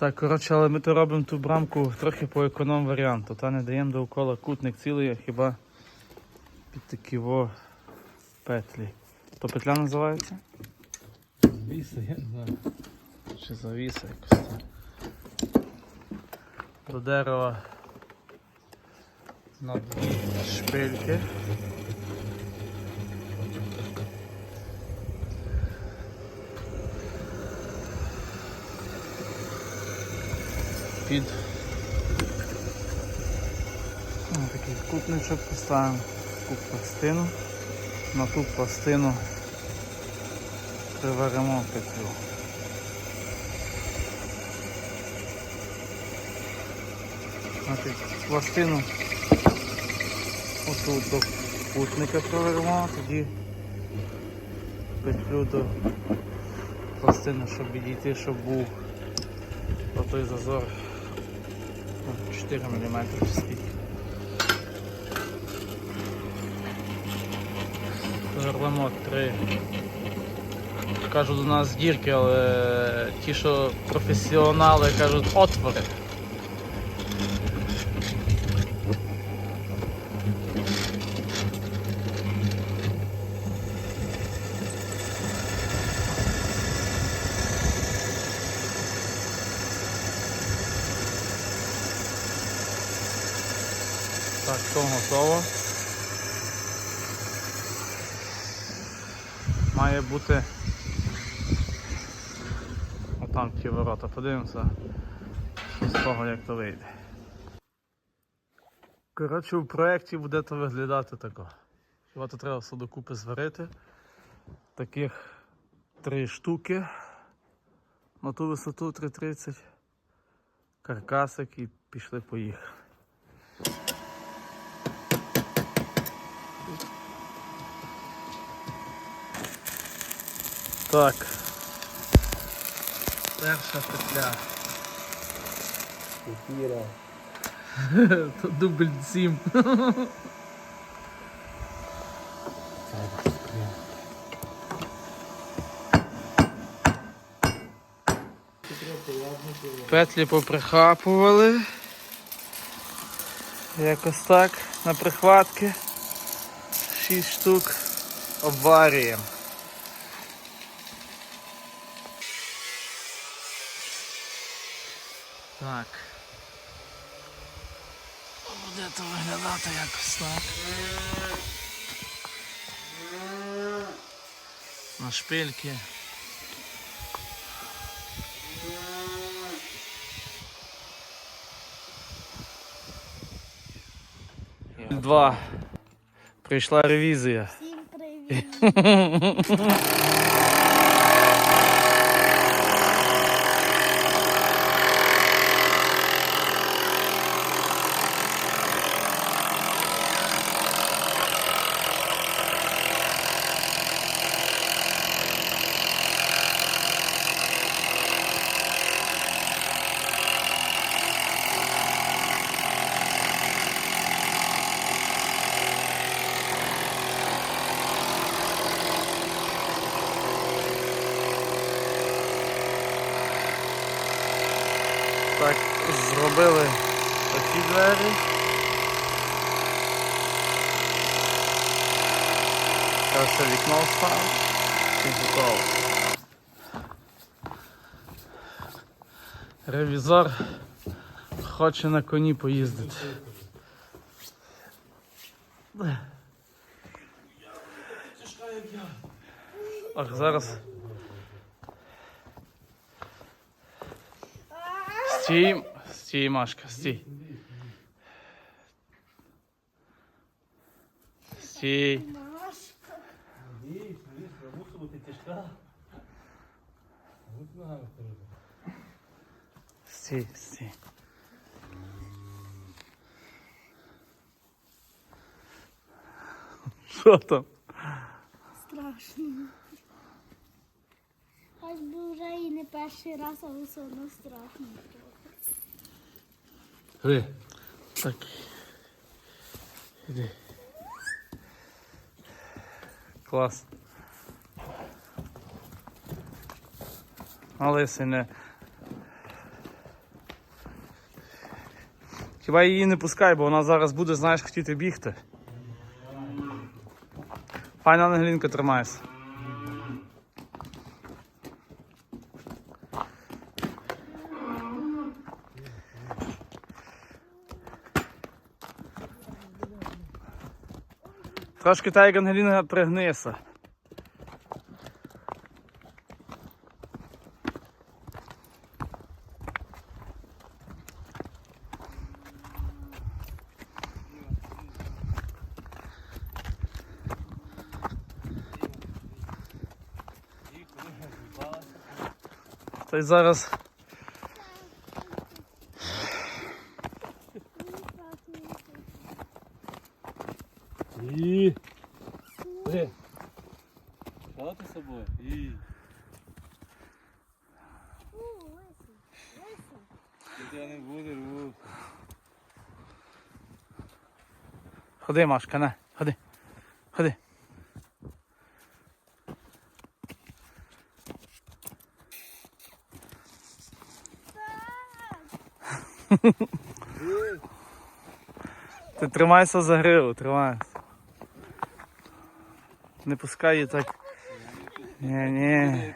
Так, коротше, але ми то робимо ту брамку трохи по економ варіанту. Та не даємо довкола кутник цілий, а хіба під такі во петлі. То петля називається? Віса, я не знаю. Чи завіса якось так. До дерева на дві шпильки. Під ну, такий кутничок поставимо таку пластину. На ту пластину приваримо петлю. Значить, пластину отут до кутника провернемо, тоді петлю до пластини, щоб відійти, щоб був отой зазор 4 мм чи Рвемо Проверлимо 3. Кажуть у нас дірки, але ті, що професіонали кажуть отвори. Так, готово. Має бути отам ті ворота. Подивимося, з того як то вийде. Коротше, в проєкті буде то виглядати тако. Його то треба все докупи зварити. Таких три штуки на ту висоту 3,30. Каркасик і пішли поїхали. Так. Перша петля. Кефіра. То дубль 7. Петлі поприхапували. Якось так на прихватки. 6 штук обварюємо. Так. Буде то виглядати якось так. На шпильки. Два. Прийшла ревізія. Всім привіт! Так, зробили такі двері. Ще вікно. Готово. Ревізор хоче на коні поїздити. Ах, зараз. Стій, стій, Машка, стій. Стій. Стій, стій. Що там? Страшно. Хоч би вже і не перший раз, але все одно страшно трохи. Гри. Так. Іди. Клас. Але не. Хіба її не пускай, бо вона зараз буде, знаєш, хотіти бігти. Файна наглінка тримається. Трошки та як Ангеліна пригнися. Зараз І. Де? Що ти з собою? І. Я не буду рву. Ходи, Машка, на, ходи. Ходи. Ти тримайся за гриву, тримайся. Не пускай її так. Ні, ні.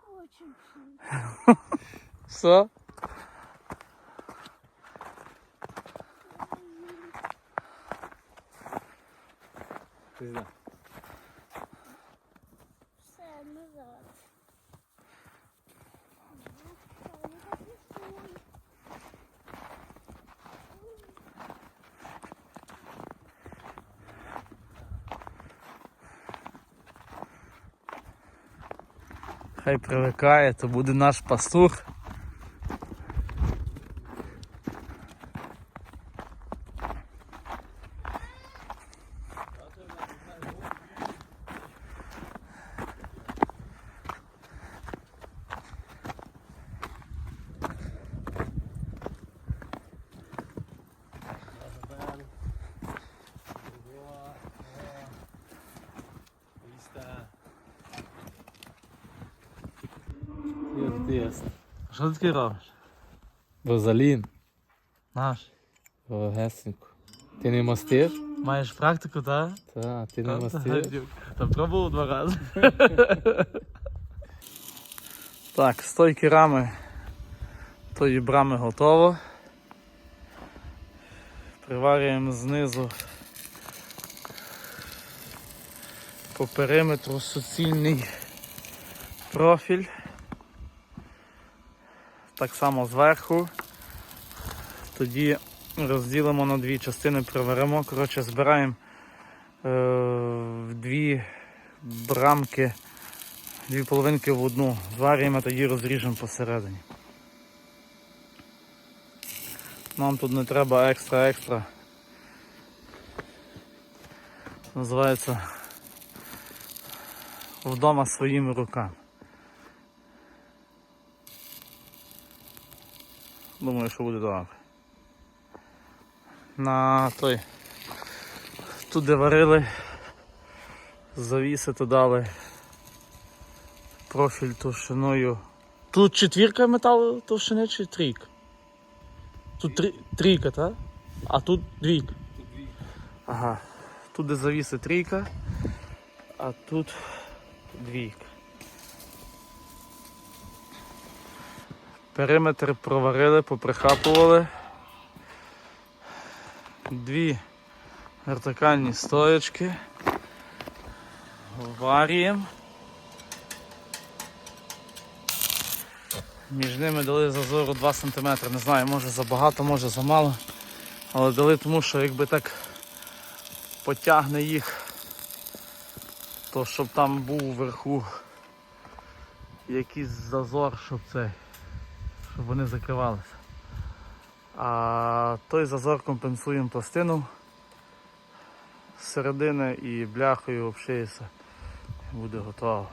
Хочу. Все? Пизда. Все, назад. Хай привикає, то буде наш пастух. Що ти таке робиш? Розалін. Наш. Гесенько. Ти не мастиш? Маєш практику, так? Та, ти не мастиш. Та пробував два рази. так, стойки рами тої брами готово. Приварюємо знизу по периметру суцільний профіль. Так само зверху. Тоді розділимо на дві частини, приваримо. Коротше, збираємо е, дві брамки, дві половинки в одну. Зварюємо, тоді розріжемо посередині. Нам тут не треба екстра-екстра. Називається вдома своїми руками. Думаю, що буде добре. На той. Тут де варили, завіси дали профіль товщиною. Тут четвірка металу товщини чи трійка? Тут трі... трійка, так? А тут двійка. Ага. Тут де завіси трійка, а тут двійка. Периметр проварили, поприхапували. Дві вертикальні стоячки. Варіємо. Між ними дали зазору 2 см. Не знаю, може забагато, може замало. Але дали тому, що якби так потягне їх, то щоб там був вверху якийсь зазор, щоб це, щоб вони закривалися. А той зазор компенсуємо пластину з середини і бляхою обшиється. Буде готово.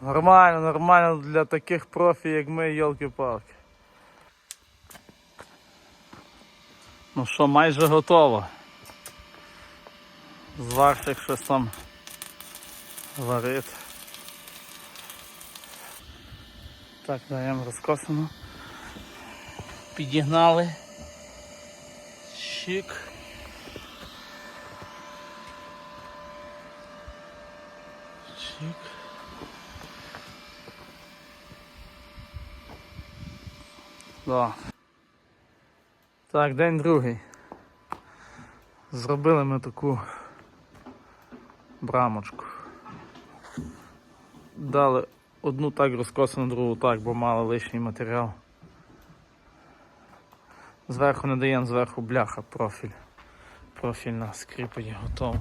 Нормально, нормально для таких профі, як ми, йолки-палки. Ну що, майже готово. Зварщик щось там варить. Так, даємо розкосано. Підігнали. Щик. Щик. Да. Так, день другий. Зробили ми таку брамочку. Дали одну так розкосану, другу так, бо мали лишній матеріал. Зверху не даємо, зверху бляха, профіль. Профіль на скріпить готово.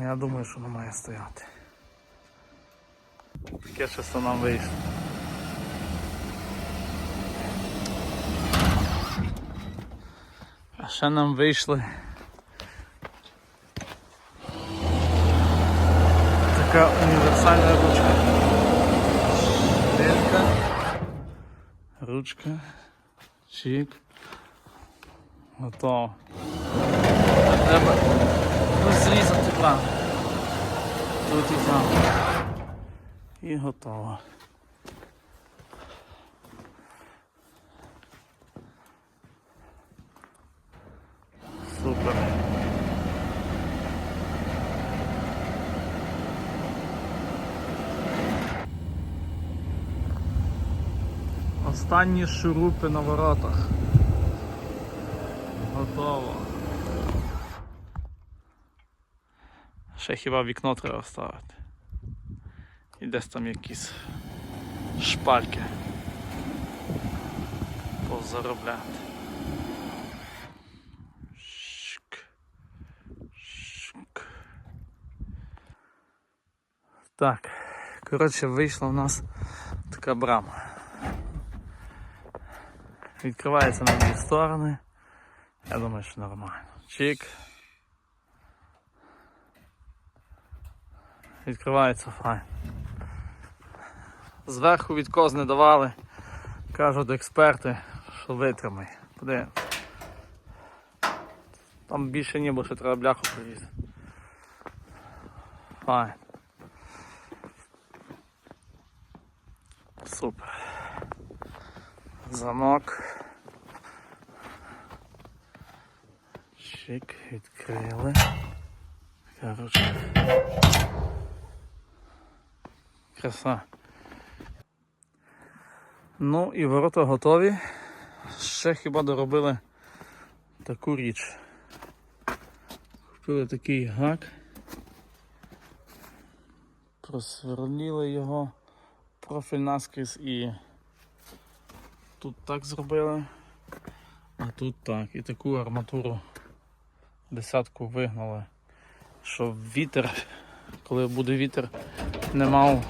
Я думаю, що воно має стояти. Таке щось нам вийшло. А ще нам вийшли така універсальна ручка. Шпилька, ручка, чик. Готово. Треба розрізати план. Тут і план. І готово. Супер. Останні шурупи на воротах. Готово. Ще хіба вікно треба ставити. І десь там якісь шпальки. Позаробляти. Шк. Так, коротше, вийшла у нас така брама. Відкривається на дві сторони. Я думаю, що нормально. Чик. Відкривається файн. Зверху відкоз не давали. Кажуть експерти, що витримай. Подивимось. Там більше ніби ще треба бляху порізати. Файн. Супер. Замок. Чик, відкрили. Короче. Краса. Ну і ворота готові. Ще хіба доробили таку річ. Купили такий гак. Просверліли його профіль наскрізь і тут так зробили, а тут так. І таку арматуру десятку вигнали, щоб вітер, коли буде вітер, не мав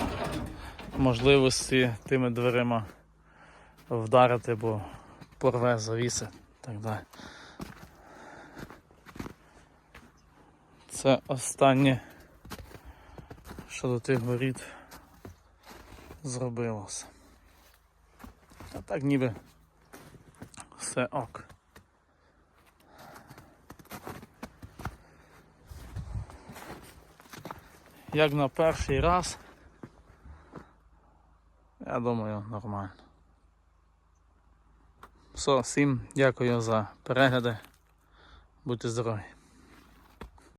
можливості тими дверима вдарити, бо порве завіси і так далі. Це останнє, що до тих воріт зробилося. А так ніби все ок. Як на перший раз, я думаю, нормально. Все, всім дякую за перегляди. Будьте здорові.